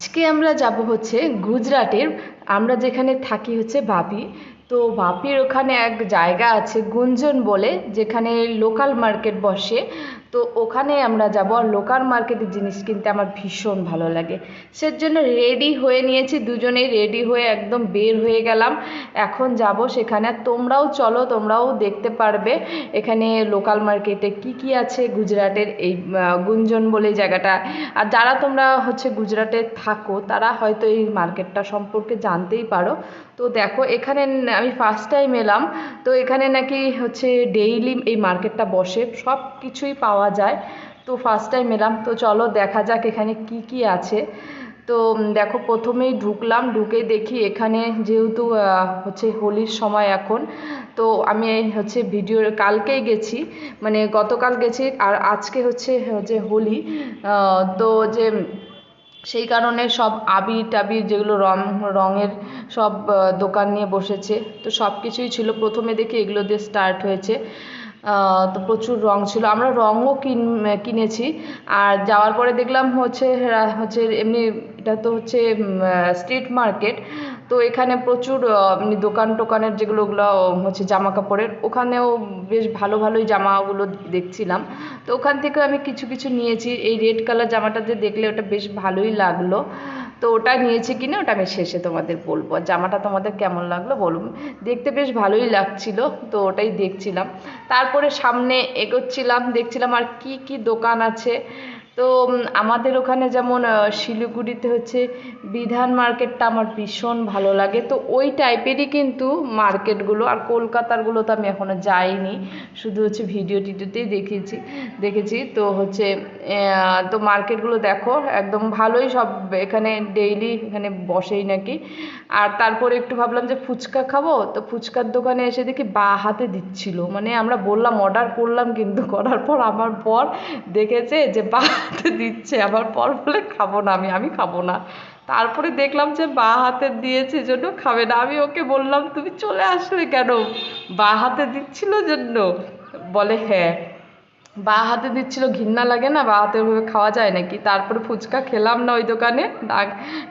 আজকে আমরা যাব হচ্ছে গুজরাটের, আমরা যেখানে থাকি হচ্ছে বাপি। তো বাপির ওখানে এক জায়গা আছে গুঞ্জন বলে, যেখানে লোকাল মার্কেট বসে। তো ওখানে আমরা যাব আর লোকাল মার্কেটের জিনিস কিনতে আমার ভীষণ ভালো লাগে। সেজন্য রেডি হয়ে নিয়েছি, দুজনেই রেডি হয়ে একদম বের হয়ে গেলাম। এখন যাব সেখানে। তোমরাও চলো, তোমরাও দেখতে পারবে এখানে লোকাল মার্কেটে কি কি আছে গুজরাটের এই গুঞ্জন বলে জায়গাটা। আর যারা তোমরা হচ্ছে গুজরাটে থাকো, তারা হয়তো এই মার্কেটটা সম্পর্কে জানতেই পারো। তো দেখো, এখানে আমি ফার্স্ট টাইম এলাম। তো এখানে নাকি হচ্ছে ডেইলি এই মার্কেটটা বসে। সব কিছুই পাওয়া যায়। তো ফার্স্ট টাইম এলাম। তো চলো দেখা যাক এখানে কি কি আছে। তো দেখো প্রথমেই ঢুকলাম। ঢুকে দেখি এখানে যেহেতু হচ্ছে হোলির সময় এখন। তো আমি হচ্ছে ভিডিও কালকেই গেছি। মানে গতকাল গেছি আর আজকে হচ্ছে যে হোলি। তো যে সেই কারণে সব আবির টাবির যেগুলো রং, রঙের সব দোকান নিয়ে বসেছে। তো সব কিছুই ছিল। প্রথমে দেখি এগুলো দিয়ে স্টার্ট হয়েছে। তো প্রচুর রং ছিল। আমরা রঙও কিন, কিনেছি। আর যাওয়ার পরে দেখলাম হচ্ছে হচ্ছে এমনি এটা তো হচ্ছে স্ট্রিট মার্কেট। তো এখানে প্রচুর এমনি দোকান টোকানের যেগুলো ওগুলো হচ্ছে জামা কাপড়ের ওখানেও বেশ ভালো ভালোই জামাগুলো দেখছিলাম। তো ওখান থেকে আমি কিছু কিছু নিয়েছি। এই রেড কালার জামাটাতে দেখলে ওটা বেশ ভালোই লাগল। তো ওটা নিয়েছি কিনে ওটা আমি শেষে তোমাদের বলব। আর জামাটা তোমাদের কেমন লাগল বলুন। দেখতে বেশ ভালোই লাগছিল, তো ওটাই দেখছিলাম। তারপরে সামনে এগোচ্ছিলাম, দেখছিলাম আর কি কি দোকান আছে। তো আমাদের ওখানে যেমন শিলিগুড়িতে হচ্ছে বিধান মার্কেটটা আমার ভীষণ ভালো লাগে। তো ওই টাইপেরই কিন্তু মার্কেটগুলো আর কলকাতারগুলো তো আমি এখনও যাইনি। শুধু হচ্ছে ভিডিও টিডিওতেই দেখেছি দেখেছি। তো হচ্ছে তো মার্কেটগুলো দেখো, একদম ভালোই সব এখানে ডেইলি এখানে বসেই নাকি। আর তারপরে একটু ভাবলাম যে ফুচকা খাব, তো ফুচকার দোকানে এসে দেখি বা হাতে দিচ্ছিল। মানে আমরা বললাম অর্ডার করলাম কিন্তু, করার পর আমার পর দেখেছে যে বা হাতে দিচ্ছে, আবার পর বলে খাব না আমি আমি খাব না। তারপরে দেখলাম যে বা হাতে দিয়েছে জন্য খাবে না। আমি ওকে বললাম, তুমি চলে আসলে কেন? বা হাতে দিচ্ছিল জন্য? বলে হ্যাঁ। বা হাতে দিচ্ছিল, ঘৃণা লাগে না? বা হাতে খাওয়া যায় নাকি? তারপরে ফুচকা খেলাম না ওই দোকানে। না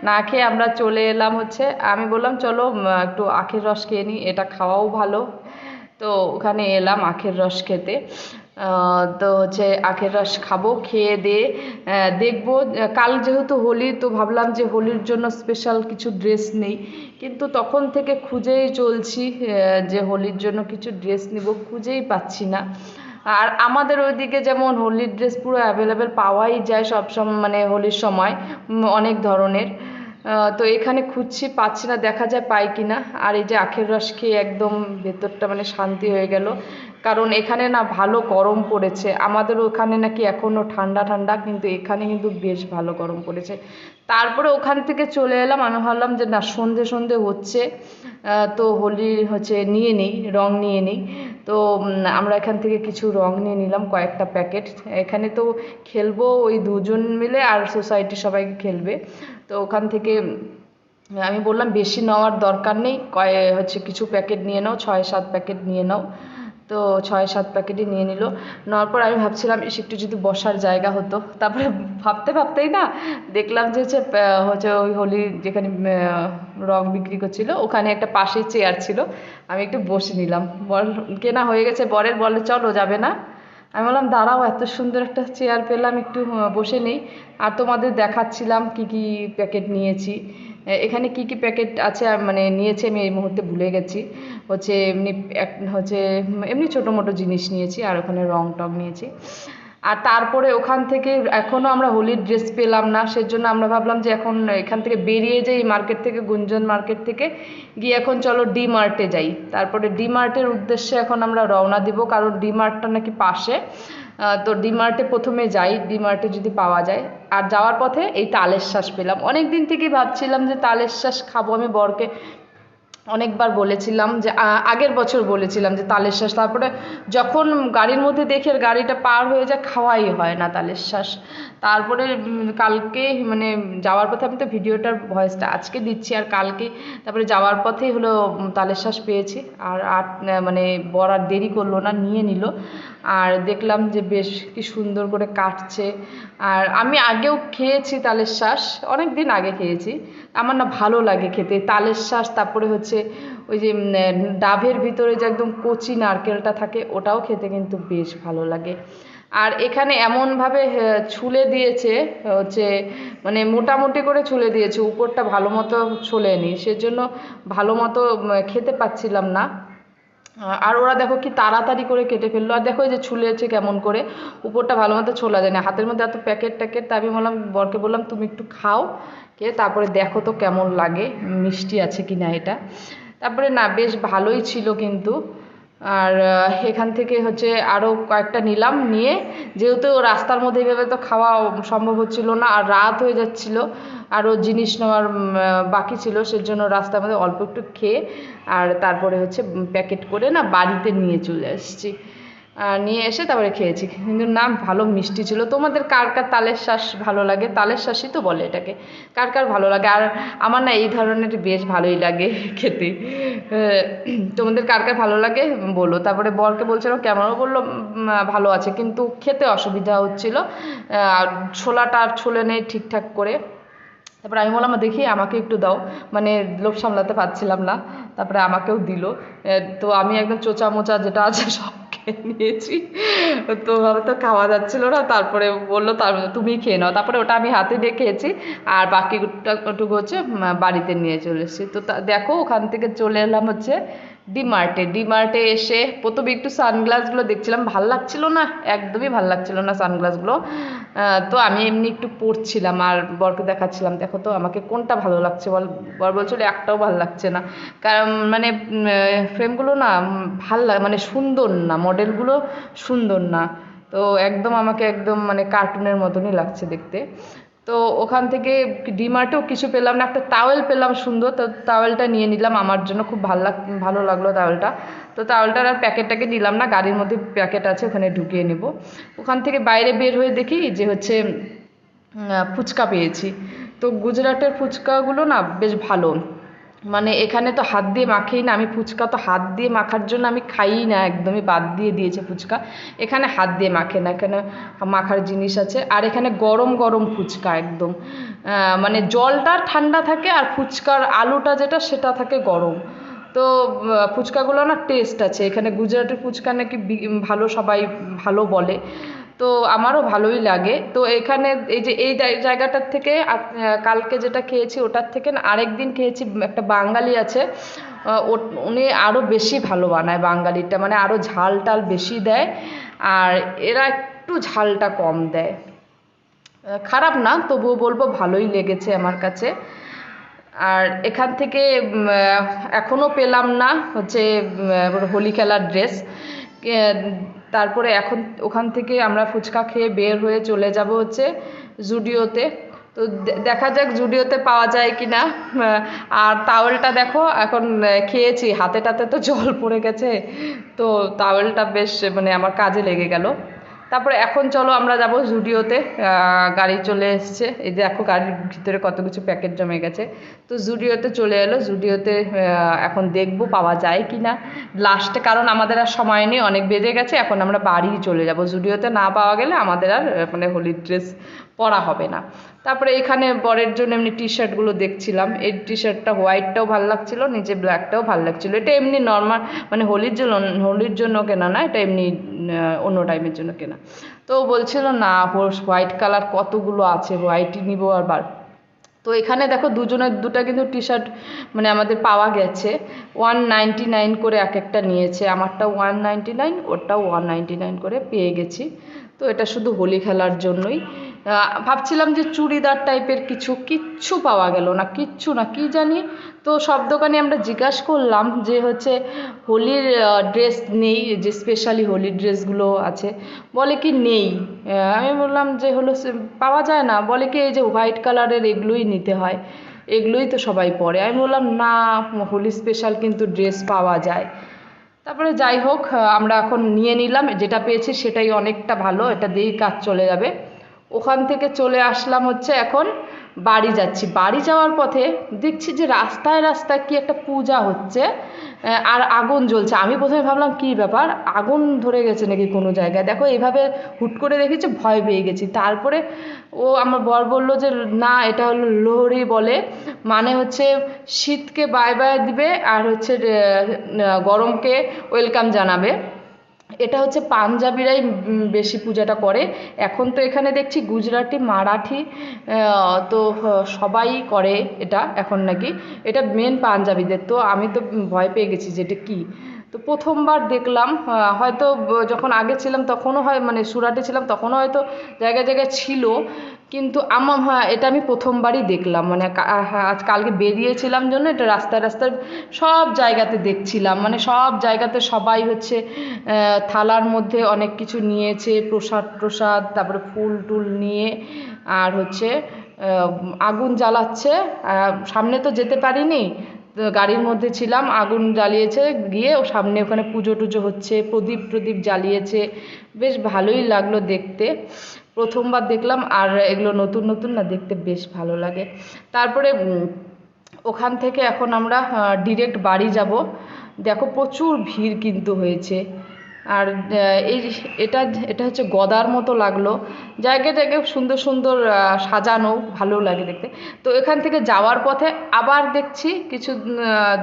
না খেয়ে আমরা চলে এলাম হচ্ছে, আমি বললাম, চলো একটু আখের রস খেয়ে নিই এটা খাওয়াও ভালো। তো ওখানে এলাম আখের রস খেতে। তো হচ্ছে আখের রস খাব, খেয়ে দিয়ে দেখব, কাল যেহেতু হোলি, তো ভাবলাম যে হোলির জন্য স্পেশাল কিছু ড্রেস নেই। কিন্তু তখন থেকে খুঁজেই চলছি যে হোলির জন্য কিছু ড্রেস নিব, খুঁজেই পাচ্ছি না। আর আমাদের ওইদিকে যেমন হোলির ড্রেস পুরো অ্যাভেলেবেল পাওয়াই যায় সব সময় মানে হোলির সময় অনেক ধরনের। তো এখানে খুঁজছি, পাচ্ছি না, দেখা যায় পাই কি না আর এই যে আখের রস খেয়ে একদম ভেতরটা মানে শান্তি হয়ে গেল। কারণ এখানে না ভালো গরম পড়েছে। আমাদের ওখানে নাকি এখনও ঠান্ডা ঠান্ডা, কিন্তু এখানে কিন্তু বেশ ভালো গরম পড়েছে। তারপরে ওখান থেকে চলে এলাম, আমি ভাবলাম যে না, সন্ধে সন্ধে হচ্ছে। তো হোলি হচ্ছে নিয়ে নিই, রং নিয়ে নিই। তো আমরা এখান থেকে কিছু রং নিয়ে নিলাম, কয়েকটা প্যাকেট। এখানে তো খেলব ওই দুজন মিলে আর সোসাইটির সবাইকে খেলবে। তো ওখান থেকে আমি বললাম বেশি নেওয়ার দরকার নেই, কয়ে, হচ্ছে কিছু প্যাকেট নিয়ে নাও, ছয়, সাত প্যাকেট নিয়ে নাও। তো ছয়, সাত প্যাকেটই নিয়ে নিল। নেওয়ার পর আমি ভাবছিলাম, ইস, একটু যদি বসার জায়গা হতো। তারপরে ভাবতে, ভাবতেই না, দেখলাম যে হচ্ছে হচ্ছে ওই হোলি যেখানে রং বিক্রি করছিল, ওখানে একটা পাশেই চেয়ার ছিল। আমি একটু বসে নিলাম। বর কেনা হয়ে গেছে, বরের বলে, চলো, যাবে না? আমি বললাম, দাঁড়াও, এত সুন্দর একটা চেয়ার পেলাম, একটু বসে নেই। আর তোমাদের দেখাচ্ছিলাম কি কি প্যাকেট নিয়েছি। এখানে কি কি প্যাকেট আছে মানে নিয়েছি আমি এই মুহূর্তে ভুলে গেছি। হচ্ছে এমনি এক, হচ্ছে এমনি ছোটো মোটো জিনিস নিয়েছি, আর ওখানে রং টং নিয়েছি। আর তারপরে ওখান থেকে এখনও আমরা হোলির ড্রেস পেলাম না, সেজন্য আমরা ভাবলাম যে এখন এখান থেকে বেরিয়ে যাই মার্কেট থেকে, গুঞ্জন মার্কেট থেকে, গিয়ে এখন চলো ডি মার্টে যাই। তারপরে ডি মার্টের উদ্দেশ্যে এখন আমরা রওনা দিব, কারণ ডি মার্টটা নাকি পাশে। তো ডি মার্টে প্রথমে যাই ডি মার্টে যদি পাওয়া যায়। আর যাওয়ার পথে এই তালের শ্বাস পেলাম। অনেক দিন থেকেই ভাবছিলাম যে তালের শ্বাস খাব। আমি বরকে অনেকবার বলেছিলাম যে আগের বছর বলেছিলাম যে তালের শ্বাস তারপরে যখন গাড়ির মধ্যে দেখি গাড়িটা পার হয়ে যায়, খাওয়াই হয় না তালের শ্বাস তারপরে কালকে মানে যাওয়ার পথে আমি তো ভিডিওটার ভয়েসটা আজকে দিচ্ছি আর কালকে। তারপরে যাওয়ার পথেই হলো তালের শ্বাস পেয়েছি। আর আর মানে বর আর দেরি করল না, নিয়ে নিল। আর দেখলাম যে বেশ কি সুন্দর করে কাটছে। আর আমি আগেও খেয়েছি তালের শাঁস অনেক দিন আগে খেয়েছি। আমার না ভালো লাগে খেতে। তালের শাঁস, তারপরে হচ্ছে ওই যে ডাবের ভিতরে যে একদম কচি নারকেলটা থাকে, ওটাও খেতে কিন্তু বেশ ভালো লাগে। আর এখানে এমনভাবে ছুলে দিয়েছে, হচ্ছে মানে মোটামুটি করে ছুলে দিয়েছে। উপরটা ভালো মতো ছোলেনি। সেজন্য ভালো মতো খেতে পাচ্ছিলাম না। আর ওরা দেখো কি তাড়াতাড়ি করে কেটে ফেলল। আর দেখো এই যে ছুলেছে কেমন করে। উপরটা ভালো মতো ছোলা যায় না। হাতের মধ্যে এত প্যাকেট ট্যাকেট, তা আমি বললাম বরকে বললাম, তুমি একটু খাও। কে তারপরে দেখো তো কেমন লাগে, মিষ্টি আছে কি না এটা। তারপরে না, বেশ ভালোই ছিল কিন্তু। আর এখান থেকে হচ্ছে আরও কয়েকটা নিলাম নিয়ে, যেহেতু রাস্তার মধ্যে এভাবে তো খাওয়া সম্ভব হচ্ছিল না আর রাত হয়ে যাচ্ছিল আরও জিনিস নেওয়ার বাকি ছিল, সেজন্য রাস্তার মধ্যে অল্প একটু খেয়ে, আর তারপরে হচ্ছে প্যাকেট করে না বাড়িতে নিয়ে চলে আর নিয়ে এসে তারপরে খেয়েছি। কিন্তু না, ভালো মিষ্টি ছিল। তোমাদের কার কার তালের শ্বাস ভালো লাগে? তালের শ্বাসই তো বলে এটাকে। কার কার ভালো লাগে? আর আমার না এই ধরনের বেশ ভালোই লাগে খেতে। তোমাদের কার কার ভালো লাগে বলো। তারপরে বরকে বলছিলাম, কেমন? বলল ভালো আছে। কিন্তু খেতে অসুবিধা হচ্ছিল। আর ছোলাটা আর ছোলে নেই ঠিকঠাক করে। তারপরে আমি বললাম দেখি, আমাকে একটু দাও। মানে লোভ সামলাতে পারছিলাম না। তারপরে আমাকেও দিল। তো আমি একদম চোচা মোচা যেটা আছে সব নিয়েছি। তো ভাবে তো খাওয়া যাচ্ছিল না, তারপরে বলল, তার তুমি খেয়ে নাও। তারপরে ওটা আমি হাতে দিয়ে খেয়েছি, আর বাকিটুকু হচ্ছে বাড়িতে নিয়ে চলে এসেছি। তা- দেখো, ওখান থেকে চলে এলাম হচ্ছে ডিমার্টে ডিমার্টে এসে প্রথমে একটু সানগ্লাসগুলো দেখছিলাম। ভালো লাগছিল না, একদমই ভালো লাগছিল না সানগ্লাসগুলো তো আমি এমনি একটু পরছিলাম আর বরকে দেখাচ্ছিলাম, দেখো তো, আমাকে কোনটা ভালো লাগছে বল? বর বলছিল, একটাও ভালো লাগছে না। কারণ মানে ফ্রেমগুলো না ভালো লাগে মানে সুন্দর না মডেলগুলো সুন্দর না। তো একদম আমাকে একদম মানে কার্টুনের মতনই লাগছে দেখতে। তো ওখান থেকে ডিমার্টেও কিছু পেলাম না, একটা তাওয়েল পেলাম সুন্দর, তো তাওয়েলটা নিয়ে নিলাম আমার জন্য, খুব ভালো লাগ, ভালো লাগল তাওয়েলটা। তো তাওয়েলটার আর প্যাকেটটাকে নিলাম না, গাড়ির মধ্যে প্যাকেট আছে, ওখানে ঢুকিয়ে নেব। ওখান থেকে বাইরে বের হয়ে দেখি যে হচ্ছে ফুচকা পেয়েছি। তো গুজরাটের ফুচকাগুলো না বেশ ভালো। মানে এখানে তো হাত দিয়ে মাখেই না, আমি ফুচকা তো হাত দিয়ে মাখার জন্য আমি খাইই না, একদমই বাদ দিয়ে দিয়েছে ফুচকা। এখানে হাত দিয়ে মাখে না, এখানে মাখার জিনিস আছে। আর এখানে গরম গরম ফুচকা একদম। মানে জলটা ঠান্ডা থাকে আর ফুচকার আলুটা যেটা, সেটা থাকে গরম। তো ফুচকাগুলো না টেস্ট আছে। এখানে গুজরাটের ফুচকা নাকি ভালো সবাই ভালো বলে। তো আমারও ভালোই লাগে। তো এখানে এই যে, এই জায়গাটার থেকে কালকে যেটা খেয়েছি ওটার থেকে না আরেক দিন খেয়েছি একটা বাঙালি আছে। উনি আরও বেশি ভালো বানায় বাঙালিটা মানে আরও ঝাল টাল বেশি দেয়, আর এরা একটু ঝালটা কম দেয়। খারাপ না, তবুও বলব ভালোই লেগেছে আমার কাছে। আর এখান থেকে এখনও পেলাম না, হচ্ছে হোলি খেলার ড্রেস তারপরে এখন ওখান থেকে আমরা ফুচকা খেয়ে বের হয়ে চলে যাব হচ্ছে জুডিওতে। তো দেখা যাক জুডিওতে পাওয়া যায় কি না আর তাওয়েলটা দেখো, এখন খেয়েছি। হাতে টাতে তো জল পড়ে গেছে। তো তাওয়েলটা বেশ মানে আমার কাজে লেগে গেল। তারপরে এখন চলো আমরা যাব জুডিওতে গাড়ি চলে এসছে। এই যে এখন গাড়ির ভিতরে কত কিছু প্যাকেট জমে গেছে। তো জুডিওতে চলে এলো, জুডিওতে এখন দেখব পাওয়া যায় কি না লাস্টে কারণ আমাদের আর সময় নেই, অনেক বেজে গেছে, এখন আমরা বাড়ি চলে যাব। জুডিওতে না পাওয়া গেলে আমাদের আর মানে হোলির ড্রেস পরা হবে না। তারপরে এখানে বরের জন্য এমনি টি শার্টগুলো দেখছিলাম। এই টি শার্টটা হোয়াইটটাও ভালো লাগছিল, নিচে ব্ল্যাকটাও ভালো লাগছিল। এটা এমনি নর্মাল মানে হোলির জন্য হোলির জন্য কেনা না, এটা এমনি অন্য টাইমের জন্য কেনা। তো বলছিল, না হোয়াইট কালার কতগুলো আছে হোয়াইটই নিবো আর বার। তো এখানে দেখো দুজনের, দুটো কিন্তু টি শার্ট মানে আমাদের পাওয়া গেছে। ওয়ান নাইন করে এক একটা নিয়েছে। আমারটা ওয়ান নাইনটি নাইন ওরটাও ওয়ান নাইন করে পেয়ে গেছি। তো এটা শুধু হোলি খেলার জন্যই। ভাবছিলাম যে চুড়িদার টাইপের কিছু কিচ্ছু পাওয়া গেল না, কিচ্ছু না, কি জানি? তো সব দোকানে আমরা জিজ্ঞাসা করলাম যে হচ্ছে হোলির ড্রেস নেই, যে স্পেশালি হোলির ড্রেসগুলো আছে। বলে কি নেই। আমি বললাম যে হলো পাওয়া যায় না। বলে কি এই যে হোয়াইট কালারের এগুলোই নিতে হয়। এগুলোই তো সবাই পরে। আমি বললাম, না, হোলি স্পেশাল কিন্তু ড্রেস পাওয়া যায়। তারপরে যাই হোক আমরা এখন নিয়ে নিলাম। যেটা পেয়েছি সেটাই অনেকটা ভালো। এটা দিয়েই কাজ চলে যাবে। ওখান থেকে চলে আসলাম হচ্ছে এখন বাড়ি যাচ্ছি। বাড়ি যাওয়ার পথে দেখছি যে রাস্তায় রাস্তায় কি একটা পূজা হচ্ছে আর আগুন জ্বলছে। আমি প্রথমে ভাবলাম, কী ব্যাপার? আগুন ধরে গেছে নাকি কোনো জায়গায়? দেখো, এভাবে হুট করে দেখেছি, ভয় পেয়ে গেছি। তারপরে ও আমার বর বলল যে, না, এটা হলো লোহরি বলে। মানে হচ্ছে শীতকে বাই বাই দিবে আর হচ্ছে গরমকে ওয়েলকাম জানাবে। এটা হচ্ছে পাঞ্জাবিরাই বেশি পূজাটা করে। এখন তো এখানে দেখছি গুজরাটি, মারাঠি তো সবাই করে এটা এখন নাকি। এটা মেন পাঞ্জাবিদের। তো আমি তো ভয় পেয়ে গেছি যে এটা কী। তো প্রথমবার দেখলাম হয়তো যখন আগে ছিলাম তখনও হয় মানে সুরাটে ছিলাম তখনও হয়তো জায়গায় জায়গায় ছিল কিন্তু আমার হ্যাঁ এটা আমি প্রথমবারই দেখলাম মানে হ্যাঁ, আজ কালকে বেরিয়েছিলাম জন্য এটা রাস্তায় রাস্তায় সব জায়গাতে দেখছিলাম মানে সব জায়গাতে সবাই হচ্ছে থালার মধ্যে অনেক কিছু নিয়েছে প্রসাদ প্রসাদ তারপরে ফুল টুল নিয়ে আর হচ্ছে আগুন জ্বালাচ্ছে সামনে তো যেতে পারিনি গাড়ির মধ্যে ছিলাম, আগুন জ্বালিয়েছে, গিয়ে সামনে ওখানে পুজো টুজো হচ্ছে, প্রদীপ প্রদীপ জ্বালিয়েছে, বেশ ভালোই লাগল দেখতে। প্রথমবার দেখলাম, আর এগুলো নতুন নতুন না, দেখতে বেশ ভালো লাগে। তারপরে ওখান থেকে এখন আমরা ডিরেক্ট বাড়ি যাব। দেখো প্রচুর ভিড় কিন্তু হয়েছে। আর এই এটা এটা হচ্ছে গদার মতো লাগল। জায়গা জায়গায় সুন্দর সুন্দর সাজানো ভালো লাগে দেখতে। তো এখান থেকে যাওয়ার পথে আবার দেখছি কিছু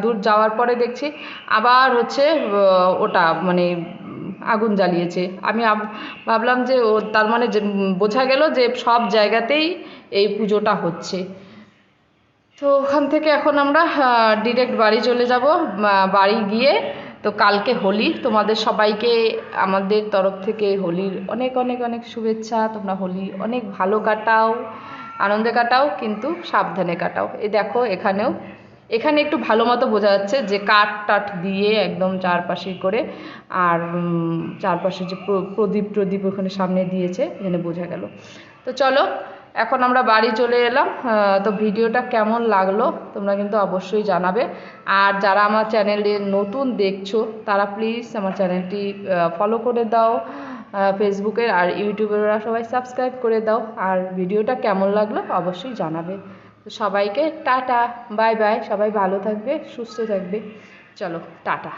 দূর যাওয়ার পরে দেখছি আবার হচ্ছে ওটা মানে আগুন জ্বালিয়েছে। আমি ভাবলাম যে ও, তার মানে যে, বোঝা গেল যে সব জায়গাতেই এই পুজোটা হচ্ছে। তো ওখান থেকে এখন আমরা ডিরেক্ট বাড়ি চলে যাব। বাড়ি গিয়ে তো কালকে হোলি তোমাদের সবাইকে আমাদের তরফ থেকে হোলির অনেক অনেক অনেক শুভেচ্ছা। তোমরা হোলি অনেক ভালো কাটাও, আনন্দে কাটাও, কিন্তু সাবধানে কাটাও। এই দেখো, এখানেও, এখানে একটু ভালো মতো বোঝা যাচ্ছে যে কাঠ টাঠ দিয়ে একদম চারপাশে করে আর চারপাশে যে প্রদীপ প্রদীপ ওখানে সামনে দিয়েছে, এখানে বোঝা গেল। তো চলো এখন আমরা বাড়ি চলে এলাম তো ভিডিওটা কেমন লাগল তোমরা কিন্তু অবশ্যই জানাবে। আর যারা আমার চ্যানেলে নতুন দেখছ, তারা প্লিজ আমার চ্যানেলটি ফলো করে দাও ফেসবুকের আর ইউটিউবের ওরা সবাই সাবস্ক্রাইব করে দাও। আর ভিডিওটা কেমন লাগল অবশ্যই জানাবে। তো সবাইকে টাটা বাই বাই সবাই ভালো থাকবে, সুস্থ থাকবে। চলো, টাটা।